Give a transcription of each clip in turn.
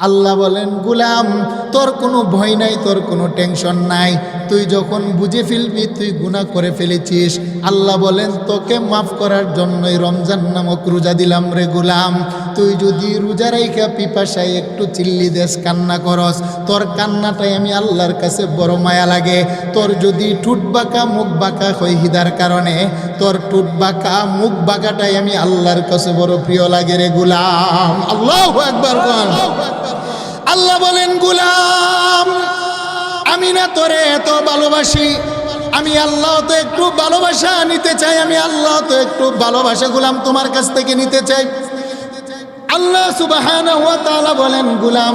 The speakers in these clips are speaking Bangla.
আল্লাহ বলেন গুলাম তোর কোনো ভয় নাই তোর কোনো টেনশন নাই। তুই যখন বুঝে ফেলবি, তুই গুনাহ করে ফেলেছিস। আল্লাহ বলেন, তোকে মাফ করার জন্যই রমজান নামক রোজা দিলাম রে গুলাম। তুই যদি রোজা রাইখা পিপাসায় একটু চিল্লি দেশ কান্না করস, তোর কান্নাটাই আমি আল্লাহর কাছে বড় মায়া লাগে। তোর যদি ঠুট বাঁকা, মুখ বাঁকা হিদার কারণে, তোর টুট বাঁকা, মুখ বাঁকাটাই আমি আল্লাহর কাছে বড় প্রিয় লাগে রে গুলাম। আল্লাহ একবার আল্লাহ বলেন, গুলাম আমি না তোরে এত ভালোবাসি? আমি আল্লাহ তো একটু ভালোবাসা নিতে চাই, আমি আল্লাহ তো একটু ভালোবাসা গুলাম তোমার কাছ থেকে নিতে চাই। আল্লাহ সুবহানাহু ওয়া তাআলা বলেন, গুলাম,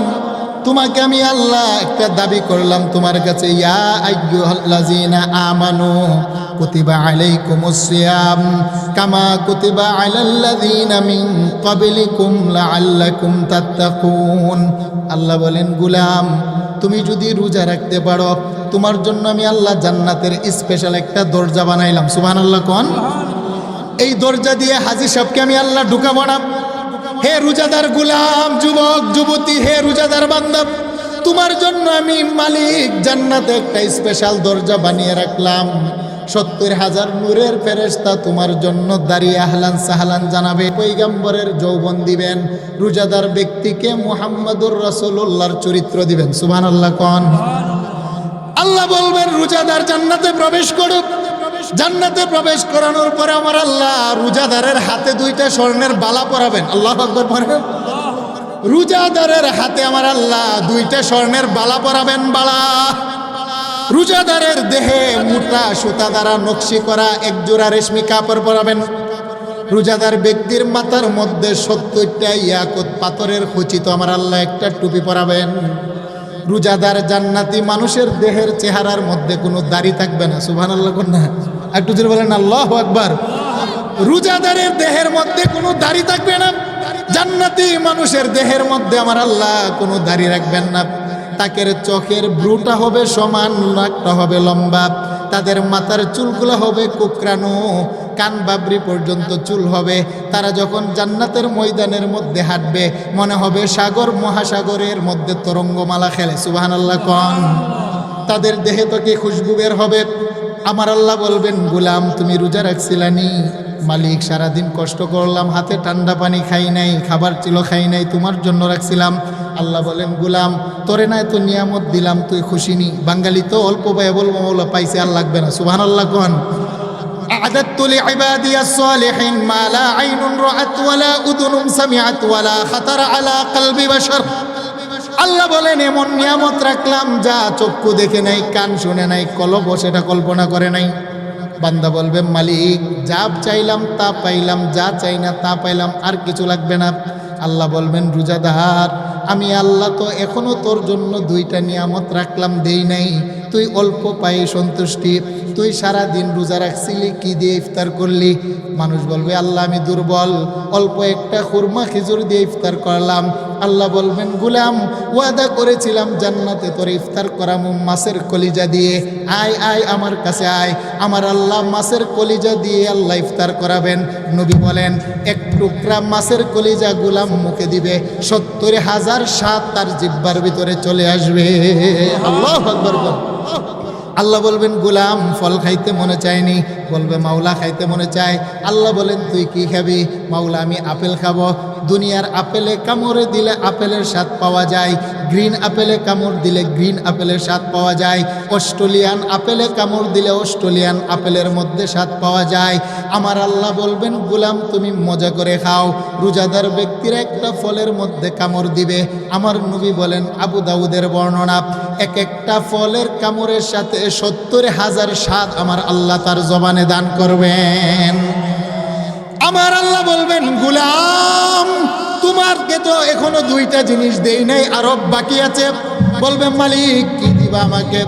তোমাকে আমি আল্লাহ একটা দাবি করলাম তোমার কাছে, ইয়া আমানু কামা কুতিবা আল্লাহ বলেন, গুলাম তুমি যদি রোজা রাখতে পারো, তোমার জন্য আমি আল্লাহ জান্নাতের স্পেশাল একটা দরজা বানাইলাম। সুবহানাল্লাহ কন? এই দরজা দিয়ে হাজি সবকে আমি আল্লাহ ঢুকাবো না হে রোজাদার গুলাম, যুবক, যুবতী, হে রোজাদার বান্ধব, তোমার জন্য আমি মালিক জান্নাতে একটা স্পেশাল দরজা বানিয়ে রাখলাম। সত্তর হাজার নূরের ফেরেস্তা তোমার জন্য দাঁড়িয়ে আহলান সাহলান জানাবে। পৈগম্বরের যৌবন দিবেন, রোজাদার ব্যক্তিকে মুহাম্মাদুর রসুল্লাহর চরিত্র দিবেন। সুবহান আল্লাহ কন? আল্লাহ বলবেন, রোজাদার জান্নাতে প্রবেশ করুক। জান্নাতে প্রবেশ করানোর পরে আমার আল্লাহ রোজাদারের হাতে দুইটা স্বর্ণের বালা পরাবেন। আল্লাহ রোজাদারের হাতে আমার আল্লাহ দুইটা স্বর্ণের বালা পরাবেন, বালা। রোজাদারের দেহে মোটা সুতা দ্বারা নকশি করা এক জোড়া রেশমি কাপড় পরাবেন। রোজাদার ব্যক্তির মাথার মধ্যে সত্তরটা ইয়াকুত পাথরের খচিত আমার আল্লাহ একটা টুপি পরাবেন। রোজাদার জান্নাতি মানুষের দেহের চেহারার মধ্যে কোনো দাড়ি থাকবে না সুবহান আল্লাহ না? একটু জোরে বলেন, আল্লাহ আকবার। রোজাদারের দেহের মধ্যে কোনো দাড়ি থাকবে না, জান্নাতি মানুষের দেহের মধ্যে আমার আল্লাহ কোনো দাড়ি রাখবেন না। তাকের চোখের ব্রুটা হবে সমান, নাকটা হবে লম্বা। তাদের মাথার চুলগুলো হবে কুকরানো কান বাবরি পর্যন্ত চুল হবে। তারা যখন জান্নাতের ময়দানের মধ্যে হাঁটবে, মনে হবে সাগর মহাসাগরের মধ্যে তরঙ্গমালা খেলে। সুবাহান আল্লাহ কন। তাদের দেহে তো কি খুশবু বের হবে? আমার আল্লাহ বলবেন, গুলাম, তুমি রোজা রাখছিলানি? মালিক, সারাদিন কষ্ট করলাম, হাতে ঠান্ডা পানি খাই নাই, খাবার ছিল খাই নাই, তোমার জন্য রাখছিলাম। আল্লাহ বলেন গুলাম তোরে নাই তো নিয়ামত দিলাম তুই খুশি নি বাঙালি তো অল্প পায়ে বলবো বলো পাইছে আর লাগবে না সুবাহ আল্লাহ কন أعددت لعبادي الصالحين ما لا عين رأت ولا أذن سمعت ولا خطر على قلب بشر আল্লাহ বলেন এমন নিয়ামত রাখলাম যা চক্ষু দেখে নাই কান শুনে নাই কলব সেটা কল্পনা করে নাই বান্দা বলবে মালিক যা চাইলাম তা পাইলাম যা চাই না তা পাইলাম আর কিছু লাগবে না আল্লাহ বলবেন রোজাদার আমি আল্লাহ তো এখনও তোর জন্য দুইটা নিয়ামত রাখলাম, দেই নাই। তুই অল্প পায়ে সন্তুষ্টি, তুই সারা দিন রোজা রাখছিলি, কি দিয়ে ইফতার করলি? মানুষ বলবে, আল্লাহ, আমি দুর্বল। অল্প একটা খুরমা, খিজুর দিয়ে ইফতার করলাম। আল্লাহ বলবেন, গুলাম, ওয়াদা করেছিলাম জান্নাতে তোর ইফতার করামু মাছের কলিজা দিয়ে। আয় আয়, আমার কাছে আয়। আমার আল্লাহ মাছের কলিজা দিয়ে আল্লাহ ইফতার করাবেন। নবী বলেন, এক টুকরা মাছের কলিজা গুলাম মুখে দিবে, সত্তর হাজার সাত তার জিব্বার ভিতরে চলে আসবে। আল্লাহ আল্লাহ বলবেন, গুলাম, ফল খাইতে মনে চায়নি। বলবে, মাওলা খাইতে মনে চায়। আল্লাহ বলেন, তুই কি খাবি? মাওলা, আমি আপেল খাব। দুনিয়ার আপেলে কামড়ে দিলে আপেলের স্বাদ পাওয়া যায়, গ্রিন আপেলে কামড় দিলে গ্রিন আপেলের স্বাদ পাওয়া যায়, অস্ট্রেলিয়ান আপেলে কামড় দিলে অস্ট্রেলিয়ান আপেলের মধ্যে স্বাদ পাওয়া যায়। আমার আল্লাহ বলবেন, গুলাম, তুমি মজা করে খাও। রোজাদার ব্যক্তিরা একটা ফলের মধ্যে কামড় দিবে। আমার নবী বলেন, আবু দাউদের বর্ণনা, এক একটা ফলের কামড়ের সাথে সত্তর হাজার স্বাদ আমার আল্লাহ তার জবানে দান করবেন। আমার আল্লাহ বলবেন গুলাম তোমারকে তো এখনও দুইটা জিনিস দেই নাই আরব বাকি আছে। বলবে মালিক কি দিবা আমাকে?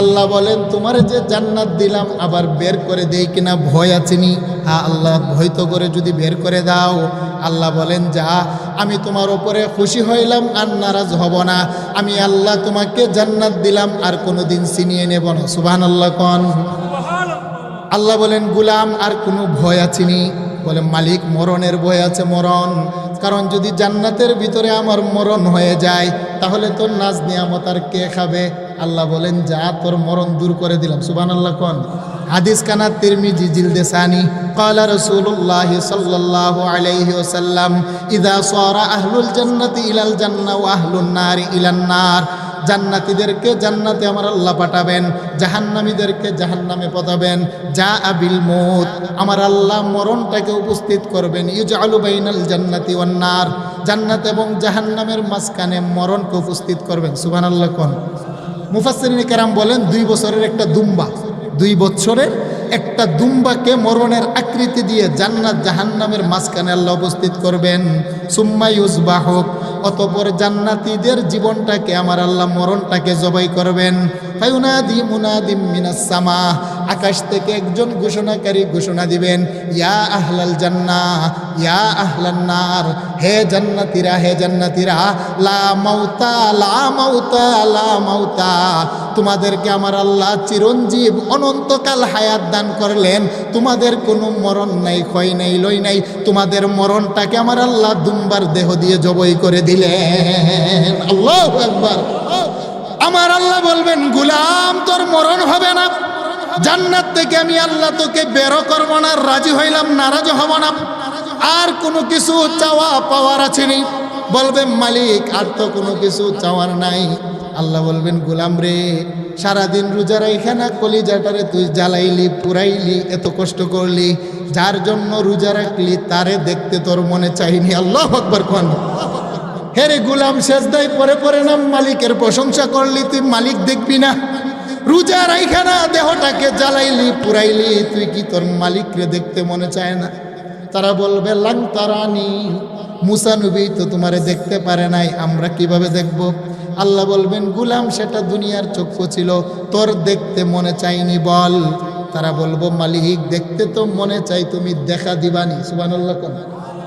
আল্লাহ বলেন তোমার যে জান্নাত দিলাম আবার বের করে দেই কিনা ভয় আছেনি হ্যাঁ আল্লাহ ভয় তো করে যদি বের করে দাও। আল্লাহ বলেন যা আমি তোমার ওপরে খুশি হইলাম আর নারাজ হব না। আমি আল্লাহ তোমাকে জান্নাত দিলাম আর কোনো দিন ছিনিয়ে নেব না। সুবাহ আল্লাহ কন আল্লাহ বলেন গুলাম আর কোনো ভয় আছেনি বলে মালিক মরণের ভয় আছে মরণ কারণ যদি জান্নাতের ভিতরে আমার মরণ হয়ে যায় তাহলে তোর নাজ নিয়ামত আর কে খাবে আল্লাহ বলেন যা তোর মরণ দূর করে দিলাম সুবান আল্লাহ কন হাদিস কানা তিরমিজি জিলদে সানি قال رسول الله صلى الله عليه وسلم إذا صار أهل الجنة إلى الجنة وأهل النار إلى النار জান্নাতীদেরকে জান্নাতে আমার আল্লাহ পাঠাবেন, জাহান্নামীদেরকে জাহান্নামে পাঠাবেন যা আবিল মৌত আমার আল্লাহ মরণটাকে উপস্থিত করবেন। ইউজ আলু বাইনাল জান্নাতি ওয়ান জান্নাত এবং জাহান্নামের মাঝখানে মরণকে উপস্থিত করবেন। সুবহানাল্লাহ কোন? মুফাসসিরিন কেরাম বলেন, দুই বছরের একটা দুম্বা। দুই বছরের একটা দুম্বাকে মরণের আকৃতি দিয়ে জান্নাত জাহান্নামের মাঝখানে আল্লাহ উপস্থিত করবেন। সুম্মা ইউজবাহক অতপর জান্নাতীদের জীবনটাকে, আমার আল্লাহ মরণটাকে জবাই করবেন। আকাশ থেকে একজন ঘোষণাকারী ঘোষণা দিবেন, ইয়া আহলাল জান্নাহ, ইয়া আহলান নার, হে জান্নাতিরা হে জান্নাতিরা, লা মাউতা লা মাউতা লা মাউতা, তোমাদেরকে আমার আল্লাহ চিরঞ্জীব অনন্তকাল হায়াত দান করলেন। তোমাদের কোনো মরণ নাই, ক্ষয় নাই লই নাই, তোমাদের মরণটাকে আমার আল্লাহ দুম্বার দেহ দিয়ে জবই করে দিলেন। আল্লাহ একবার আমার আল্লাহ বলবেন, গুলাম, তোর মরণ হবে না। জান্নাত থেকে আমি আল্লাহ তোকে বেরো করব না, রাজি হইলাম, নারাজ হব না। আর কোনো কিছু চাওয়া পাওয়ার আছে নি বলবে, মালিক, আর তো কোনো কিছু চাওয়ার নাই। আল্লাহ বলবেন, গুলাম রে, সারাদিন রোজা রাইখানা কলিজাটারে তুই জ্বালাইলি, পুরাইলি, এত কষ্ট করলি, যার জন্য রোজা রাখলি, তারে দেখতে তোর মনে চাইনি। আল্লাহ আকবর কোন হেরে গুলাম শেষদাই পরে পরে নাম মালিকের প্রশংসা করলি, তুই মালিক দেখবি না। রোজা রাইখানা দেহটাকে জ্বালাইলি, পুরাইলি, তুই কি তোর মালিকরে দেখতে মনে চায় না? তারা বলবে লাং তারানি মুসা নবী তো তোমারে দেখতে পারে নাই, আমরা কীভাবে দেখব? আল্লাহ বলবেন, গুলাম, সেটা দুনিয়ার চক্ষু ছিল। তোর দেখতে মনে চাইনি, বল। তারা বলব, মালিক, দেখতে তো মনে চাই, তুমি দেখা দিবানি। সুবানুল্লাহ কোন।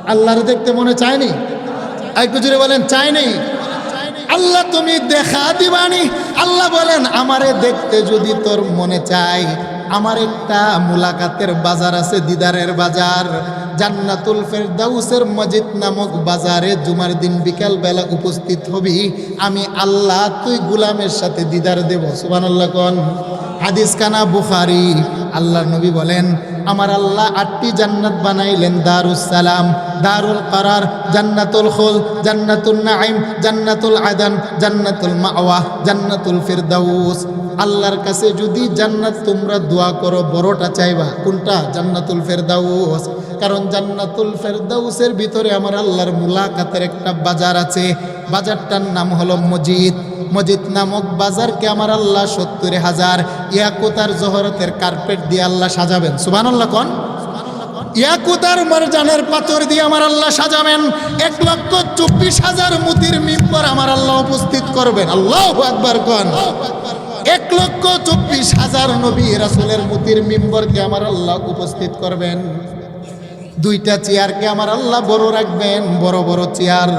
আল্লাহরে দেখতে মনে চায়নি? একটু জুড়ে বলেন, চায়নি। আল্লাহ, তুমি দেখা দিবানি। আল্লাহ বলেন, আমারে দেখতে যদি তোর মনে চাই আমার একটা মুলাকাতের বাজার আছে, দিদারের বাজার। জান্নাতুল ফেরদাউসের মজিদ নামক বাজারে জুমার দিন বিকাল বেলা উপস্থিত হবি। আমি আল্লাহ, তুই গুলামের সাথে দিদার দেব। সুবান আল্লাহ কোন। হাদিস কানা বুখারি। আল্লাহর নবী বলেন, আমার আল্লাহ আটটি জান্নাত বানাইলেন, দারুস সালাম, দারুল করার, জান্নাতুল হোল জান্নাতুল নাইম জান্নাতুল আদান জান্নাতুল মাওয়া, জান্নাতুল ফিরদাউস। আল্লাহর কাছে যদি জান্নাত তোমরা দোয়া করো, বড়টা চাইবা, কোনটা? জান্নাতুল ফেরদাউস। কারণ জান্নাতুল ফেরদাউসের ভিতরে আমার আল্লাহর মুলাকাতের একটা বাজার আছে। বাজারটার নাম হলো মজিদ। মজিদ নামক বাজারকে আমার আল্লাহ সত্তর হাজার ইয়াকুতার জহরতের কার্পেট দিয়ে আল্লাহ সাজাবেন। সুবান আল্লাহ কন? ইয়াকুতার মারজানের পাথর দিয়ে আমার আল্লাহ সাজাবেন। এক লক্ষ চব্বিশ হাজার মুতির মিম্বর আমার আল্লাহ উপস্থিত করবেন। আল্লাহ একবার কন? এক লক্ষ চব্বিশ হাজার নবী রাসুলের মুতির মিম্বরকে আমার আল্লাহ উপস্থিত করবেন। দুইটা চেয়ারকে আমার আল্লাহ বড় রাখবেন, বড় বড় চেয়ার।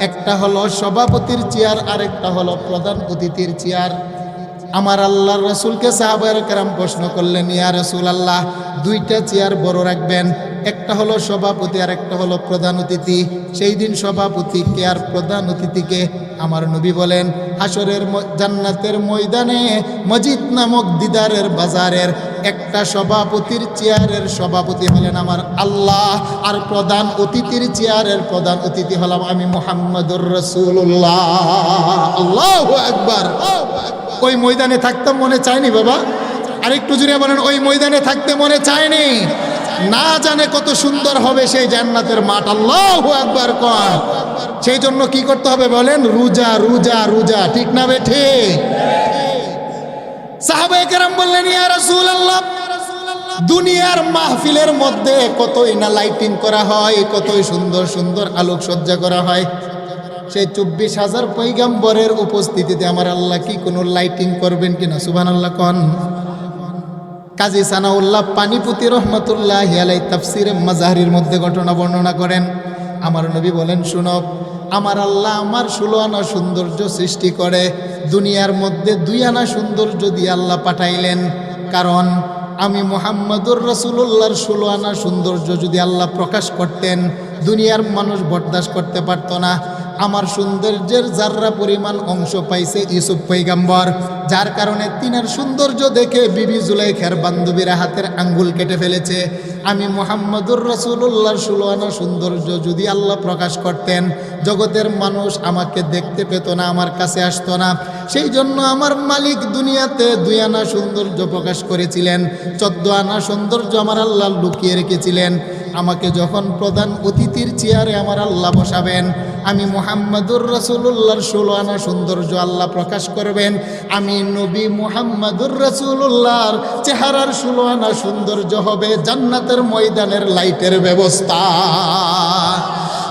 একটা হলো সভাপতির চেয়ার, আরেকটা হলো প্রধান অতিথির চেয়ার। আমার আল্লাহর রসুলকে সাহাবার কারাম প্রশ্ন করলেন, ইয়া রসুল আল্লাহ দুইটা চেয়ার বড় রাখবেন, একটা হলো সভাপতি আর একটা হলো প্রধান অতিথি। সেই দিন সভাপতিকে আর প্রধান অতিথিকে আমার নবী বলেন হাসরের জান্নাতের ময়দানে মজিদ নামক দিদারের বাজারের একটা সভাপতির চেয়ারের সভাপতি হলেন আমার আল্লাহ, আর প্রধান অতিথির চেয়ারের প্রধান অতিথি হলাম আমি মোহাম্মদুর রসুল্লাহ আল্লাহ একবার ওই ময়দানে থাকতে মনে চায়নি বাবা? আরেকটু জুড়ে বলেন, ওই ময়দানে থাকতে মনে চায়নি? না জানে কত সুন্দর হবে সেই জান্নাতের মাঠ। আল্লাহ একবার কর সেই জন্য কি করতে হবে বলেন? রোজা রোজা রোজা। ঠিক না বেঠে সাহাবায়ে কেরাম বললেন, ইয়া রাসূলুল্লাহ, দুনিয়ার মাহফিলের মধ্যে কতই না লাইটিং করা হয়, কতই সুন্দর সুন্দর আলোকসজ্জা করা হয়। সেই চব্বিশ হাজার পৈগাম্বরের উপস্থিতিতে আমার আল্লাহ কি কোনো লাইটিং করবেন কিনা সুবান আল্লাহ কন। কাজী সানাউল্লাহ পানিপুতি রহমতুল্লাহ আলাই তাফসিরে মাজাহারির মধ্যে ঘটনা বর্ণনা করেন। আমার নবী বলেন শুনব আমার আল্লাহ আমার ষোলো আনা সৌন্দর্য সৃষ্টি করে। দুনিয়ার মধ্যে দুই আনা সৌন্দর্য দিয়ে আল্লাহ পাঠাইলেন। কারণ আমি মোহাম্মদুর রসুল্লাহর ষোলো আনা সৌন্দর্য যদি আল্লাহ প্রকাশ করতেন, দুনিয়ার মানুষ বরদাস্ত করতে পারতো না। আমার সৌন্দর্যের যার্রা পরিমাণ অংশ পাইছে ইউসুফ পৈগাম্বর, যার কারণে তিনার সৌন্দর্য দেখে বিবি জুলাইখার বান্ধবীরা হাতের আঙ্গুল কেটে ফেলেছে। আমি মোহাম্মদুর রসুল্লাহর সুলোয়ানা সৌন্দর্য যদি আল্লাহ প্রকাশ করতেন, জগতের মানুষ আমাকে দেখতে পেত না, আমার কাছে আসতো না। সেই জন্য আমার মালিক দুনিয়াতে দুই আনা সৌন্দর্য প্রকাশ করেছিলেন, চোদ্দ আনা সৌন্দর্য আমার আল্লাহ লুকিয়ে রেখেছিলেন। আমাকে যখন প্রধান অতিথির চেয়ারে আমার আল্লাহ বসাবেন আমি মোহাম্মদুর রসুল্লাহর ষোলো আনা সৌন্দর্য আল্লাহ প্রকাশ করবেন। আমি নবী মোহাম্মদুর রসুল্লাহর চেহারার ষোলো আনা সৌন্দর্য হবে জান্নাতের ময়দানের লাইটের ব্যবস্থা।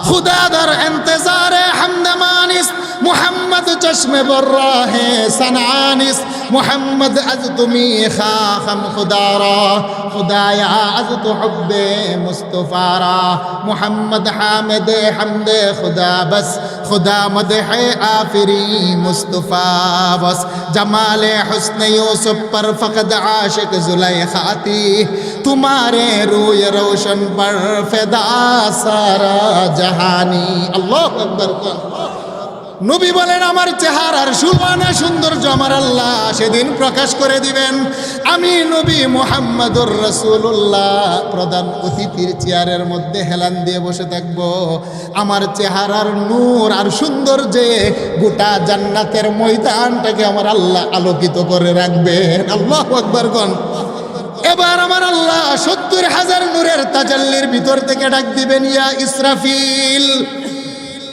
খুদাদার এন্তজারে হামদামানিস, মোহাম্মদ চশমে বর্রাহে সানানিস মোহাম্মদ আজ তুমি খাম খুদারা, খুদায়া আজ তো হব্বে মুস্তফারা। মোহাম্মদ হামেদ হামদে খুদা বস, খুদা মদ হে আফরি মুস্তফা বস। জমাল حسن یوسف پر فقد عاشق زلیخا تھی تمہارے روئے روشن پر فدا سارا جہانی اللہ اکبر নবী বলেন, আমার চেহারার সুলমানা সৌন্দর্য আমার আল্লাহ সেদিন প্রকাশ করে দিবেন। আমি নবী মোহাম্মদুর রসুল্লাহ প্রধান অতিথির চেয়ারের মধ্যে হেলান দিয়ে বসে থাকব। আমার চেহারার নূর আর সৌন্দর্যে গোটা জান্নাতের ময়দানটাকে আমার আল্লাহ আলোকিত করে রাখবেন। আল্লাহ আকবর গণ এবার আমার আল্লাহ সত্তর হাজার নূরের তাজাল্লির ভিতর থেকে ডাক দিবেন, ইয়া ইসরাফিল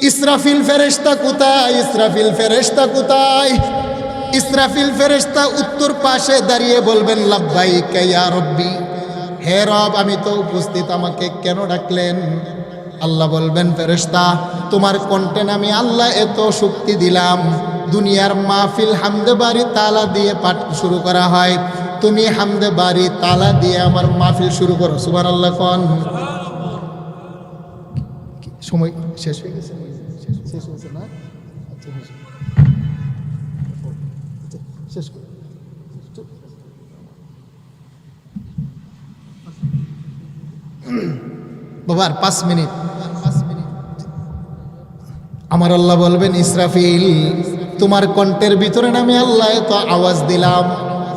ইসরাফিল ফেরেশতা কোথায়? ইসরাফিল ফেরেশতা কোথায়? ইসরাফিল ফেরেশতা উত্তর পাশে দাঁড়িয়ে বলবেন লাব্বাই ইয়া রব্বি। হে রব, আমি তো উপস্থিত, আমাকে কেন ডাকলেন? আল্লাহ বলবেন, ফেরেশতা, তোমার কন্টেন আমি আল্লাহ এত শক্তি দিলাম। দুনিয়ার মাহফিল হামদে বাড়ি তালা দিয়ে পাঠ শুরু করা হয়। তুমি হামদে বাড়ি তালা দিয়ে আমার মাহফিল শুরু করো। সুবার আল্লাহ কন। সময় শেষ হয়ে গেছে। শেষ হয়েছে না? আচ্ছা শেষ করো। বাবা আর পাঁচ মিনিট। আমার আল্লাহ বলবেন ইসরাফিল তোমার কণ্ঠের ভিতরে নামে আল্লাহ তো আওয়াজ দিলাম।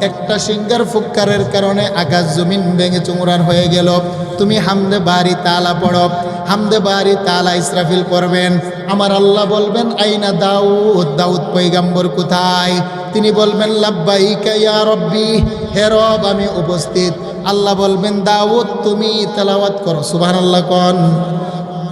একটা সিঙ্গার ফুক্কারের কারণে আকাশ জমিন ভেঙে চুমরার হয়ে গেল। তুমি হামদে বাড়ি তালা পড়ো, হামদে বাড়ি তালা ইসরাফিল করবেন আমার আল্লাহ বলবেন, আইনা দাউদ দাউদ পৈগাম্বর কোথায়? তিনি বলবেন, লাব্বাইকা ইয়া রব্বি, হে রব, আমি উপস্থিত। আল্লাহ বলবেন, দাউদ, তুমি তেলাওয়াত করো। সুবহানাল্লাহ কন।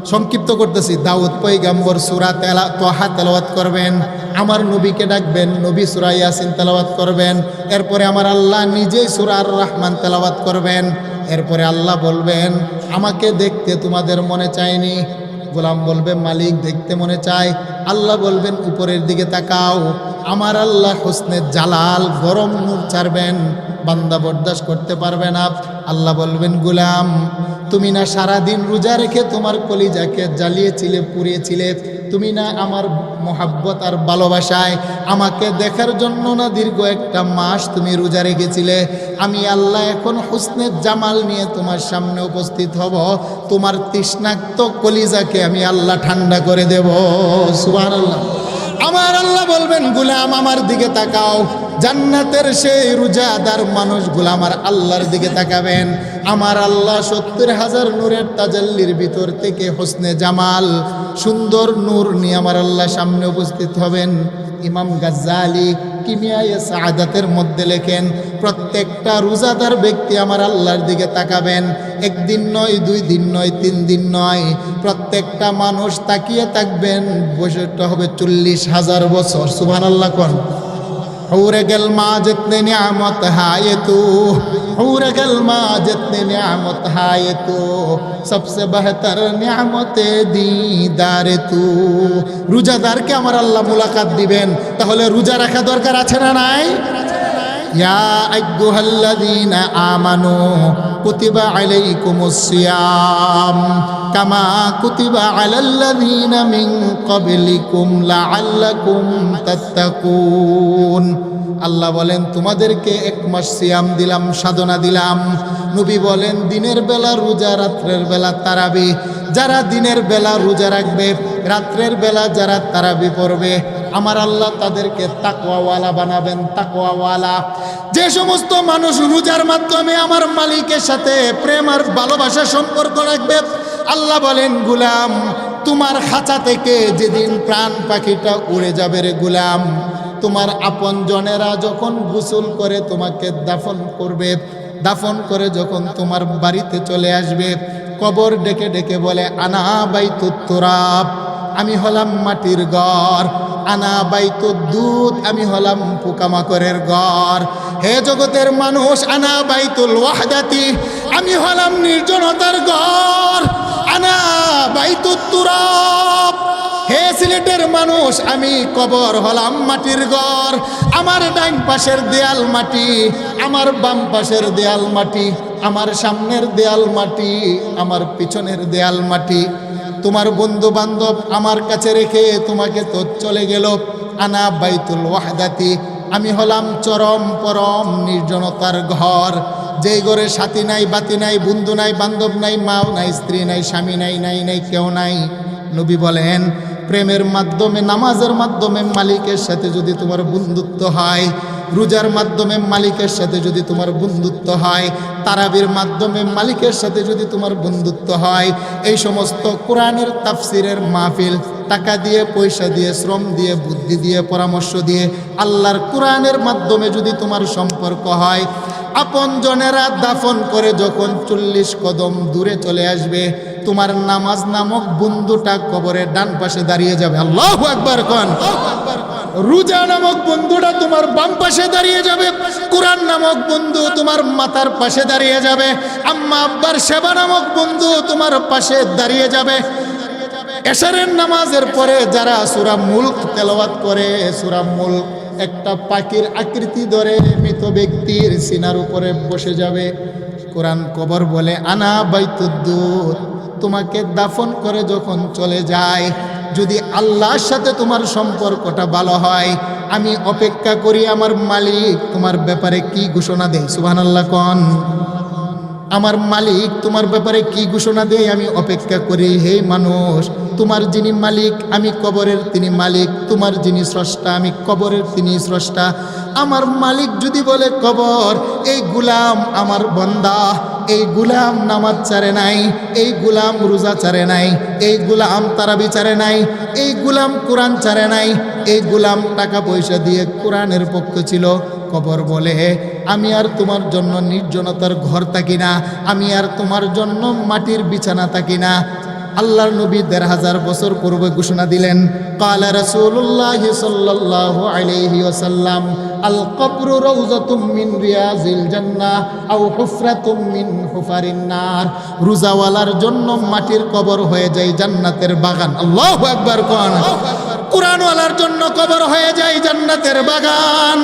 সংক্ষিপ্ত করতেছি। দাউদ পৈগাম্বর সুরা তেলা, তোহা তেলাওয়াত করবেন। আমার নবীকে ডাকবেন, নবী সুরা ইয়াসিন তেলাওয়াত করবেন। এরপরে আমার আল্লাহ নিজেই সুরা আর রহমান তেলাওয়াত করবেন। এরপরে আল্লাহ বলবেন, আমাকে দেখতে তোমাদের মনে চায়নি। গোলাম বলবে, মালিক দেখতে মনে চায়। আল্লাহ বলবেন, উপরের দিকে তাকাও। আমার আল্লাহ হোসনের জালাল গরম নূর ছাড়বেন। বান্দা বরদাস্ত করতে পারবে না। আল্লাহ বলবেন, গুলাম তুমি না সারাদিন রোজা রেখে তোমার কলিজাকে জ্বালিয়েছিলে, পুড়িয়েছিলে, তুমি না আমার মোহাব্বত আর ভালোবাসায় আমাকে দেখার জন্য না দীর্ঘ একটা মাস তুমি রোজা রেখেছিলে। আমি আল্লাহ এখন হুসনের জামাল নিয়ে তোমার সামনে উপস্থিত হব। তোমার তৃষ্ণাক্ত কলিজাকে আমি আল্লাহ ঠান্ডা করে দেব। সুবাহ আল্লাহ আমার আল্লাহ বলবেন, গুলাম আমার দিকে তাকাও। জান্নাতের সেই রোজাদার মানুষগুলো আমার আল্লাহর দিকে তাকাবেন। আমার আল্লাহ সত্তর হাজার নূরের তাজাল্লির ভিতর থেকে হোসনে জামাল, সুন্দর নূর নিয়ে আমার আল্লাহ সামনে উপস্থিত হবেন। ইমাম গাজ্জালি কিমিয়ায় সাদাতের মধ্যে লেখেন, প্রত্যেকটা রোজাদার ব্যক্তি আমার আল্লাহর দিকে তাকাবেন। একদিন নয়, দুই দিন নয়, তিন দিন নয়। প্রত্যেকটা মানুষ তাকিয়ে থাকবেন বছরটা হবে চল্লিশ হাজার বছর। সুবহান আল্লাহ हूर गलमा जितने न्यामत हाय तू हूर মা जितने নিয়ামত হায় তু। সবসে বেহতর न्यामत দিদার তু। রোজাদারকে আমার আল্লাহ মুলাকাত দিবেন? তাহলে রোজা রাখা দরকার আছে না নাই? ইয়া আইয়ুহাল্লাযীনা আমানু কুতিবা আলাইকুমুস সিয়াম। কামা কুতিবা আলাল্লাযীনা মিন ক্বাবলিকুম লাআল্লাকুম তাত্তাকুন আল্লাহ বলেন, তোমাদেরকে এক মাস সিয়াম দিলাম, সাধনা দিলাম। নবী বলেন, দিনের বেলা রোজা, রাত্রের বেলা তারাবি। যারা দিনের বেলা রোজা রাখবে, রাত্রের বেলা যারা তারাবি পড়বে, আমার আল্লাহ তাদেরকে তাকওয়াওয়ালা বানাবেন, তাকওয়াওয়ালা। যে সমস্ত মানুষ রোজার মাধ্যমে আমার মালিকের সাথে প্রেম আর ভালোবাসা সম্পর্ক রাখবে আল্লাহ বলেন, গুলাম, তোমার খাঁচা থেকে যেদিন প্রাণ পাখিটা উড়ে যাবে রে গুলাম, তোমার আপন জনেরা যখন গোসল করে তোমাকে দাফন করবে, দাফন করে যখন তোমার বাড়িতে চলে আসবে, কবর ডেকে ডেকে বলে, আনা বাইতুত্তরাব, আমি হলাম মাটির ঘর। আনা বাইতুদ দুধ আমি হলাম পোকামাকড়ের ঘর। হে জগতের মানুষ, আনা বাইতুল ওয়াহদাতি, আমি হলাম নির্জনতার ঘর। আনা বাইতুত্তরাব হে সিলেটের মানুষ, আমি কবর হলাম মাটির ঘর। আমার ডাইন পাশের দেয়াল মাটি, আমার বাম পাশের দেয়াল মাটি, আমার সামনের দেয়াল মাটি, আমার পিছনের দেয়াল মাটি। তোমার বন্ধু বান্ধব আমার কাছে রেখে তোমাকে তো চলে গেল আনা বাইতুল ওয়াহদাতি। আমি হলাম চরম পরম নির্জনতার ঘর। যেই ঘরে সাথী নাই, বাতি নাই, বন্ধু নাই, বান্ধব নাই, মাও নাই, স্ত্রী নাই, স্বামী নাই নাই নাই, কেউ নাই। নবী বলেন, প্রেমের মাধ্যমে, নামাজের মাধ্যমে মালিকের সাথে যদি তোমার বন্ধুত্ব হয়, রোজার মাধ্যমে মালিকের সাথে যদি তোমার বন্ধুত্ব হয়, তারাবির মাধ্যমে মালিকের সাথে যদি তোমার বন্ধুত্ব হয়, এই সমস্ত কোরআনের তাফসিরের মাহফিল, টাকা দিয়ে, পয়সা দিয়ে, শ্রম দিয়ে, বুদ্ধি দিয়ে, পরামর্শ দিয়ে, আল্লাহর কোরআনের মাধ্যমে যদি তোমার সম্পর্ক হয় আপন জনেরা দাফন করে যখন চল্লিশ কদম দূরে চলে আসবে, তোমার নামাজ নামক বন্ধুটা কবরের ডান পাশে দাঁড়িয়ে যাবে। আল্লাহ একবার কন। রোজা নামক বন্ধুটা তোমার বাম পাশে দাঁড়িয়ে যাবে। কোরআন নামক বন্ধু তোমার মাথার পাশে দাঁড়িয়ে যাবে। আম্মা আব্বার সেবা নামক বন্ধু তোমার পাশে দাঁড়িয়ে যাবে। এশারের নামাজের পরে যারা সুরা মুল্ক তেলাওয়াত করে, সুরা মুল্ক একটা পাখির আকৃতি ধরে মৃত ব্যক্তির সিনার উপরে বসে যাবে। কোরআন কবর বলে, আনা বাইতুদ্দুর তোমাকে দাফন করে যখন চলে যায়, যদি আল্লাহর সাথে তোমার সম্পর্কটা ভালো হয়, আমি অপেক্ষা করি আমার মালিক, তোমার ব্যাপারে কি ঘোষণা দেয়? সুবহান আল্লাহ কন। আমার মালিক, তোমার ব্যাপারে কি ঘোষণা দেয়? আমি অপেক্ষা করি, হে মানুষ তোমার যিনি মালিক, আমি কবরের তিনি মালিক। তোমার যিনি স্রষ্টা, আমি কবরের তিনি স্রষ্টা। আমার মালিক যদি বলে কবর, এই গুলাম আমার বন্দা, এই গুলাম নামাজ চারে নাই, এই গুলাম রোজা চারে নাই, এই গুলাম তারা বিচারে নাই, এই গুলাম কোরআন চারে নাই, এই গুলাম টাকা পয়সা দিয়ে কোরআনের পক্ষ ছিল। কবর বলে, আমি আর তোমার জন্য নির্জনতার ঘর থাকি না, আমি আর তোমার জন্য মাটির বিছানা থাকি না। আল্লাহর নবী দেড় হাজার বছর পূর্বে ঘোষণা দিলেন, কালা রসুল্লাহ সাল্লাহ আলহি ওসাল্লাম আল কবর রাউযাতুম মিন রিয়াজিল জান্নাহ আও হুফরাতুম মিন রোজাওয়ালার জন্য মাটির কবর হয়ে যায় জান্নাতের বাগান। আল্লাহু আকবার, কোন। কোরআনওয়ালার জন্য কবর হয়ে যায় জান্নাতের বাগান।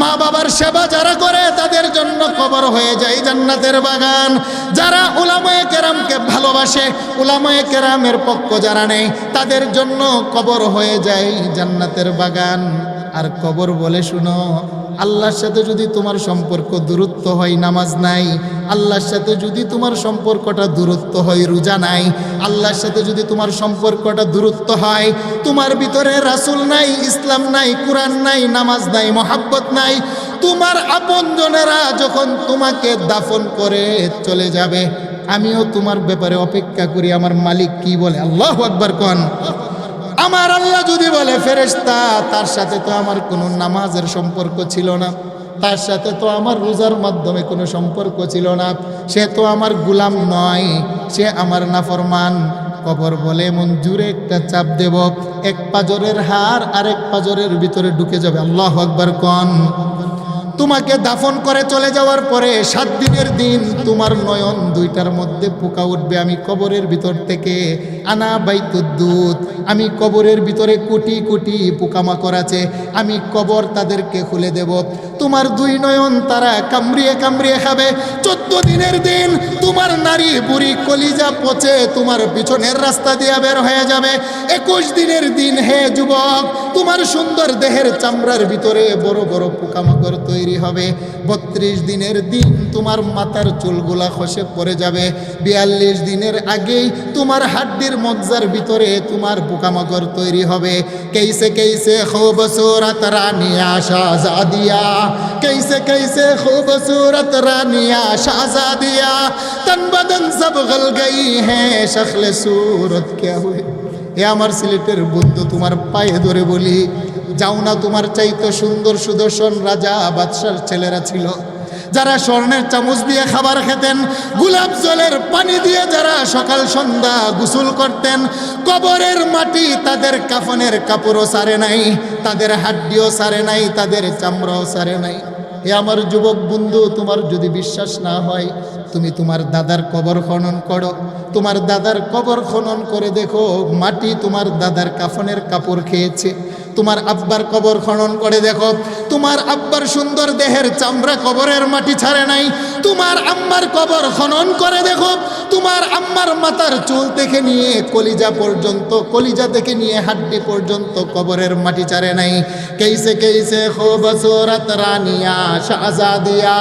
মা বাবার সেবা যারা করে তাদের জন্য কবর হয়ে যায় জান্নাতের বাগান। যারা উলামায়ে কেরামকে ভালোবাসে, উলামায়ে কেরামের পক্ষ যারা নেই তাদের জন্য কবর হয়ে যায় জান্নাতের বাগান। আর কবর বলে শুনো আল্লাহর সাথে যদি তোমার সম্পর্ক দূরত্ব হয়, নামাজ নাই। আল্লাহর সাথে যদি তোমার সম্পর্কটা দূরত্ব হয়, রোজা নাই। আল্লাহর সাথে যদি তোমার সম্পর্কটা দূরত্ব হয়, তোমার ভিতরে রাসুল নাই, ইসলাম নাই, কোরআন নাই, নামাজ নাই, মহাব্বত নাই, তোমার আপনজনেরা যখন তোমাকে দাফন করে চলে যাবে, আমিও তোমার ব্যাপারে অপেক্ষা করি। আমার মালিক কি বলে? আল্লাহ আকবর কন। আমার আল্লাহ যদি বলে, ফেরেশতা, তার সাথে তো আমার কোনো নামাজের সম্পর্ক ছিল না। তার সাথে তো আমার রোজার মাধ্যমে কোনো সম্পর্ক ছিল না। সে তো আমার গুলাম নয়। সে আমার নাফরমান। কবর বলে এমন জুড়ে একটা চাপ দেব। এক পাজরের হার আরেক পাজরের ভিতরে ঢুকে যাবে। আল্লাহ আকবার কন। তোমাকে দাফন করে চলে যাওয়ার পরে সাত দিনের দিন তোমার নয়ন দুইটার মধ্যে পোকা উঠবে। আমি কবরের ভিতর থেকে আনা বাইতুদ্দুত। আমি কবরের ভিতরে কোটি কোটি পোকামাকড় আছে আমি কবর তাদেরকে খুলে দেব। তোমার দুই নয়ন তারা কামড়িয়ে কামড়িয়ে খাবে। চোদ্দ দিনের দিন তোমার নারী বুড়ি কলিজা পচে তোমার পিছনের রাস্তা দিয়ে বের হয়ে যাবে। একুশ দিনের দিন হে যুবক, তোমার সুন্দর দেহের চামড়ার ভিতরে বড় বড় পোকামাকড় তৈরি হবে। বত্রিশ দিনের দিন তোমার মাথার চুলগুলা খসে পড়ে যাবে। বিয়াল্লিশ দিনের আগেই তোমার হাড্ডির মজ্জার ভিতরে তোমার বোকামগর তৈরি হবে। কেইসে কেইসে খুবসুরত রানিয়া শাহজাদিয়া কেইসে কেইসে খুবসুরত রানিয়া শাহজাদিয়া তন বদন সব গল গই হ্যাঁ শখল সুরত কে হুয়ে এ আমার সিলেটের বন্ধু, তোমার পায়ে ধরে বলি, যাও না তোমার চাইতো সুন্দর সুদর্শন রাজা, বাদশার ছেলেরা ছিল। যারা স্বর্ণের চামচ দিয়ে খাবার খেতেন, গোলাপ জলের পানি দিয়ে যারা সকাল সন্ধ্যা গোসল করতেন, কবরের মাটি তাদের কাফনের কাপড়ও সারে নাই, তাদের হাড্ডিও সারে নাই, তাদের চামড়াও সারে নাই। হে আমার যুবক বন্ধু, তোমার যদি বিশ্বাস না হয় তুমি তোমার দাদার কবর খনন করো। তোমার দাদার কবর খনন করে দেখো, মাটি তোমার দাদার কাফনের কাপড় খেয়েছে। তোমার আব্বার কবর খনন করে দেখো, তোমার আব্বার সুন্দর দেহের চামড়া কবরের মাটি ছাড়ে নাই। তোমার আম্মার কবর খনন করে দেখো, তোমার আম্মার মাথার চুল থেকে নিয়ে কলিজা পর্যন্ত, কলিজা থেকে নিয়ে হাড্ডি পর্যন্ত কবরের মাটি ছাড়ে নাই। কেসে কেসে খোবসরত রানিয়া শাহজাদিয়া,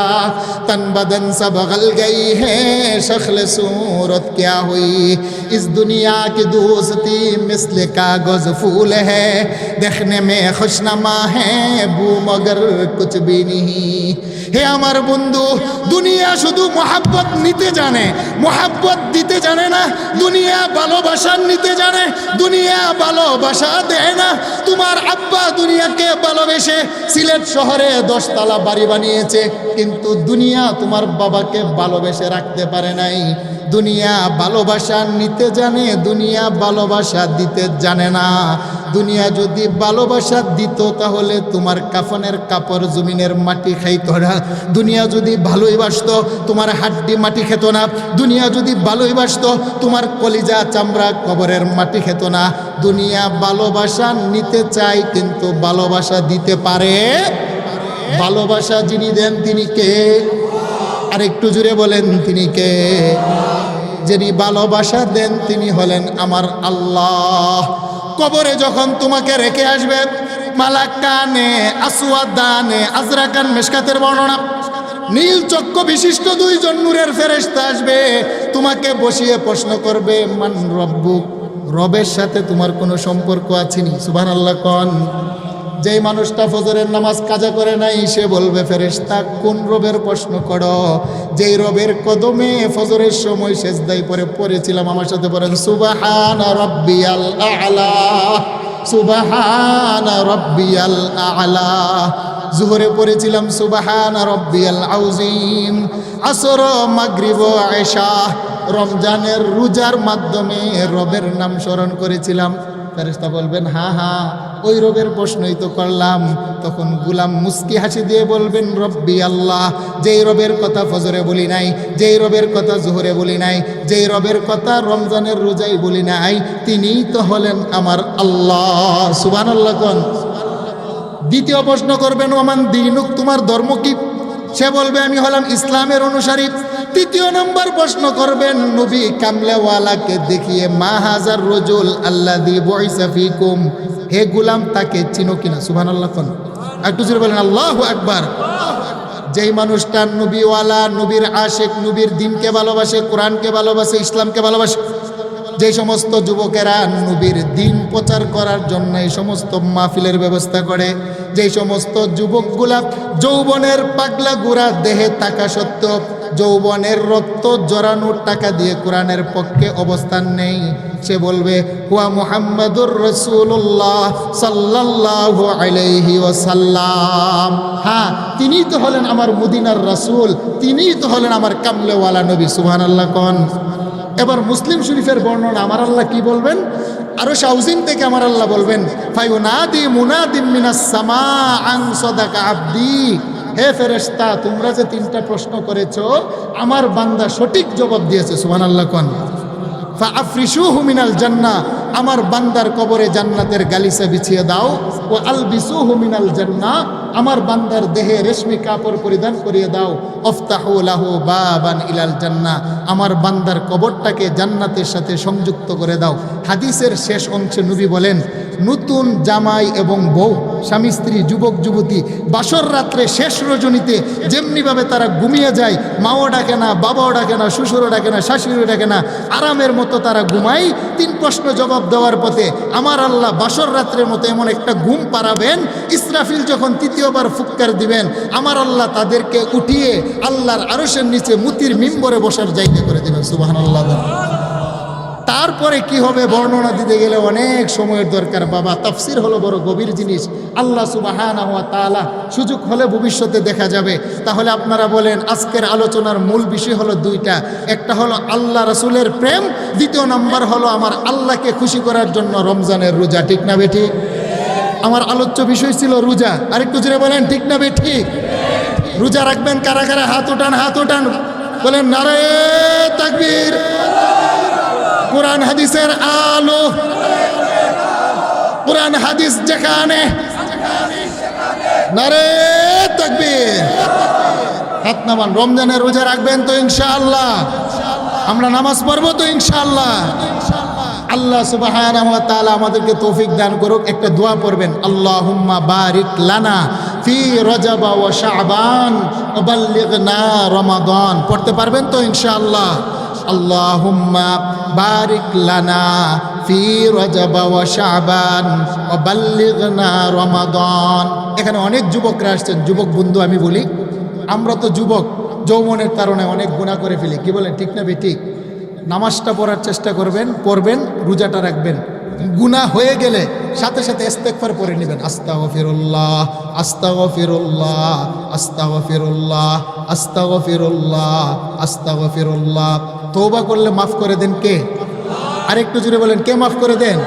তনবদন সব গল গই गई है शक्ल सूरत क्या हुई इस दुनिया की दोस्ती मिसल कागज फूल है देखने में खुशनमा है बू मगर कुछ भी नहीं হে আমার বন্ধু দুনিয়া শুধু মোহাব্বত নিতে জানে মোহাব্বত দিতে জানে না দুনিয়া ভালোবাসা নিতে জানে দুনিয়া ভালোবাসা দেয় না তোমার আব্বা দুনিয়াকে ভালোবেসে সিলেট শহরে দশতলা বাড়ি বানিয়েছে কিন্তু দুনিয়া তোমার বাবাকে ভালোবেসে রাখতে পারে নাই। দুনিয়া ভালোবাসা নিতে জানে, দুনিয়া ভালোবাসা দিতে জানে না। দুনিয়া যদি ভালোবাসা দিত তাহলে তোমার কাফনের কাপড় জমিনের মাটি খাইত না। দুনিয়া যদি ভালোই বাসত, তোমার হাড্ডি মাটি খেত না। দুনিয়া যদি ভালোই বাসত, তোমার কলিজা চামড়া কবরের মাটি খেত না। দুনিয়া ভালোবাসা নিতে চাই কিন্তু ভালোবাসা দিতে পারে? ভালোবাসা যিনি দেন তিনি কে? আর একটু জুড়ে বলেন, তিনি কে? যিনি ভালোবাসা দেন, তিনি হলেন আমার আল্লাহ। কবরে যখন তোমাকে রেখে আসবে মালাকানে আসুয়াদানে আজরাকান মেশকাতের বর্ণনা, নীল চক্র বিশিষ্ট দুইজন নূরের ফেরেশতা আসবে, তোমাকে বসিয়ে প্রশ্ন করবে, মান রব্বুক? রবের সাথে তোমার কোনো সম্পর্ক আছেনি সুবান আল্লাহ কন। যেই মানুষটা ফজরের নামাজ কাজা করে নাই, সে বলবে, ফেরেশতা, কোন রবের প্রশ্ন কর? যেই রবের কদমে ফজরের সময় সেজদাই পরে পড়েছিলাম আমার সাথে বলেন, সুবাহান রব্বিয়াল আলা, সুবাহান রব্বিয়াল আলা। জুহরে পড়েছিলাম, সুবাহান রব্বিয়াল আউজিম আসর, মাগরিব, আয়েশা, রমজানের রোজার মাধ্যমে রবের নাম স্মরণ করেছিলাম। ফেরেস্তা বলবেন, হা হ্যাঁ ওই রবের প্রশ্নই তো করলাম। তখন গুলাম মুস্কি হাসি দিয়ে বলবেন, রব্বি আল্লাহ, যেই রবের কথা ফজরে বলি নাই, যেই রবের কথা জোহরে বলি নাই, যেই রবের কথা রমজানের রোজাই বলি নাই, তিনিই তো হলেন আমার আল্লাহ। সুবান আল্লাহ কন। দ্বিতীয় প্রশ্ন করবেন, ওমান দিনুক, তোমার ধর্ম কি? সে বলবে, আমি হলাম ইসলামের অনুসারী। তৃতীয় নম্বর প্রশ্ন করবেন, নবী কামলেওয়ালাকে দেখিয়ে মা হাজার রজুল আল্লাহ দি বয়সাফিকুম হে গুলাম তাকে চিনো কিনা? সুবান আল্লাহ কন? একটু জোরে বলেন, আল্লাহ একবার যেই মানুষটা নবীওয়ালা, নবীর আশেক, নবীর দিনকে ভালোবাসে, কোরআনকে ভালোবাসে, ইসলামকে ভালোবাসে যে সমস্ত যুবকেরা নবীর দিন প্রচার করার জন্য এই সমস্ত মাহফিলের ব্যবস্থা করে যে সমস্ত যুবকগুলা যৌবনের পাগলা গুড়া দেহে থাকা সত্ত্বেও যৌবনের রক্ত জরানোর টাকা দিয়ে কোরআনের পক্ষে অবস্থান নেই। সে বলবে, হুয়া মুহাম্মাদুর রসুল্লাহ সাল্লাহ আলাইহি ওসাল্লাম হ্যাঁ তিনিই তো হলেন আমার মুদিনার রাসূল, তিনিই তো হলেন আমার কামলেওয়ালা নবী সুহান আল্লাহ কন। এবার মুসলিম শরীফের বর্ণনা, আমার আল্লাহ কি বলবেন? আরও শাউজিন থেকে আমার আল্লাহ বলবেন ফাইউনাদি মুনাদিম মিনাস সামা আন সদাকা আব্দি। হে ফেরেশতা, তোমরা যে তিনটা প্রশ্ন করেছ, আমার বান্দা সঠিক জবাব দিয়েছে, সুবহানাল্লাহ কোন? ফা আফরিসুহু মিনাল জান্না, আমার বান্দার কবরে জান্নাতের গালিসা বিছিয়ে দাও ও আল বিসু হুমিনাল জান্না, আমার বান্দার দেহে রেশমি কাপড় পরিধান করিয়ে দাও, অফতাহু বাবান ইলাল জান্না, আমার বান্দার কবরটাকে জান্নাতের সাথে সংযুক্ত করে দাও। হাদিসের শেষ অংশে নবী বলেন, নতুন জামাই এবং বউ স্বামী স্ত্রী, যুবক, যুবতী, বাসর রাত্রে শেষ রজনীতে যেমনিভাবে তারা ঘুমিয়ে যায়, মাও ডাকে না, বাবাও ডাকে না, শ্বশুরও ডাকে না, শাশুড়িও ডাকে না, আরামের মতো তারা ঘুমায়। তিন প্রশ্ন জবাব দেওয়ার পথে আমার আল্লাহ বাসর রাত্রের মতো এমন একটা ঘুম পারাবেন ইসরাফিল যখন তৃতীয়বার ফুৎকার দিবেন, আমার আল্লাহ তাদেরকে উঠিয়ে আল্লাহর আরসের নিচে মুতির মিম্বরে বসার জায়গা করে দেবেন সুবাহ আল্লাহ তারপরে কি হবে? বর্ণনা দিতে গেলে অনেক সময়ের দরকার, বাবা। তাফসির হলো বড় গভীর জিনিস। আল্লাহ সুবাহানা হওয়া সুযোগ হলে ভবিষ্যতে দেখা যাবে। তাহলে আপনারা বলেন, আজকের আলোচনার মূল বিষয় হলো দুইটা। একটা হলো আল্লাহ রসুলের প্রেম, দ্বিতীয় নম্বর হলো আমার আল্লাহকে খুশি করার জন্য রমজানের রোজা, ঠিক না বেঠি? আমার আলোচ্য বিষয় ছিল রোজা। আরেকটু জুড়ে বলেন, ঠিক না বেঠি? রোজা রাখবেন কারা কারা? হাত উঠান হাত উঠান। বলেন নারে তাকবীর। কোরআন হাদিসের আলো। কোরআন হাদিস যেখানে, নারে তাকবীর। হাত নামান রমজানের রোজা রাখবেন তো ইনশাআল্লাহ। আমরা নামাজ পড়ব তো ইনশাআল্লাহ। আল্লাহ সুবহানাহু ওয়া তাআলা আমাদেরকে তৌফিক দান করুক। একটা দোয়া পড়বেন, আল্লাহুম্মা বারিক লানা ফি রজব ওয়া শাবান ওয়া বাল্লিগনা রমাদান। পড়তে পারবেন তো ইনশাআল্লাহ। আল্লাহুম্মা বারিক লানা ফি ওয়া শাবান ওয়া এখানে অনেক যুবকরা আসছেন। যুবক বন্ধু আমি বলি, আমরা তো যুবক, যৌবনের কারণে অনেক গুণা করে ফেলি। কি বলেন, ঠিক না ঠিক নামাজটা পড়ার চেষ্টা করবেন, পড়বেন, রোজাটা রাখবেন। গুণা হয়ে গেলে সাথে সাথে ইস্তেকফার পরে নেবেন। আস্তাগ ফিরুল্লাহ আস্তাগ ফিরুল্লাহ আস্তাগ ফিরুল্লাহ আস্তাগ ফিরুল্লাহ আস্তাগ ফিরুল্লাহ তৌবা করলে মাফ করে দেন কে? আরেকটু জুড়ে বলেন, কে মাফ করে দেন?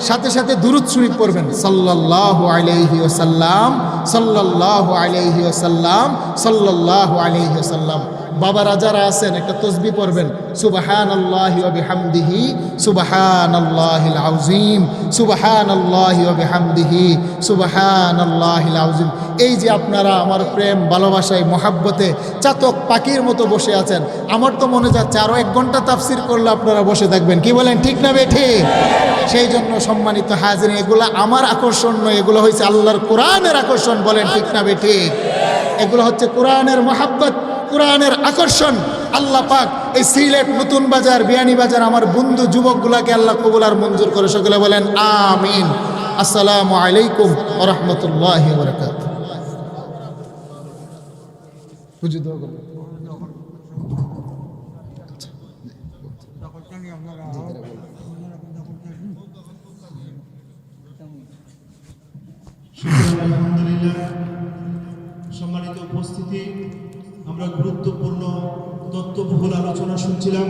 সাথে সাথে দুরুদ শরীফ পড়বেন। সাল্লাল্লাহু আলাইহি ওয়াসাল্লাম, সাল্লাল্লাহু আলাইহি ওয়াসাল্লাম, সাল্লাল্লাহু আলাইহি ওয়াসাল্লাম। বাবারা যারা আছেন, একটা তসবি পড়বেন। সুবাহান বিহামদিহি সুবাহান আল্লাহিল আউজিম সুবাহান বিহামদিহি সুবাহান আল্লাহিল আউজিম এই যে আপনারা আমার প্রেম, ভালোবাসায়, মহাব্বতে চাতক পাখির মতো বসে আছেন, আমার তো মনে যাচ্ছে আরও এক ঘণ্টা তাফসির করলে আপনারা বসে থাকবেন। কি বলেন, ঠিক না বে ঠিক সেই জন্য সম্মানিত হাজির এগুলো আমার আকর্ষণ নয়, এগুলো হয়েছে আল্লাহর কোরআনের আকর্ষণ, বলেন ঠিক না বে ঠিক এগুলো হচ্ছে কোরআনের মহাব্বত। কোরআনের আকর্ষণ। আল্লাহ পাক এই সিলেট নতুন বাজার, বিয়ানি বাজার আমার বন্ধু যুবকগুলাকে আল্লাহ কবুল আর মঞ্জুর করে। সকলে বলেন, আমিন। আসসালামু আলাইকুম দোয়া সম্মানিত উপস্থিতি আমরা গুরুত্বপূর্ণ তত্ত্ববহুল আলোচনা শুনছিলাম।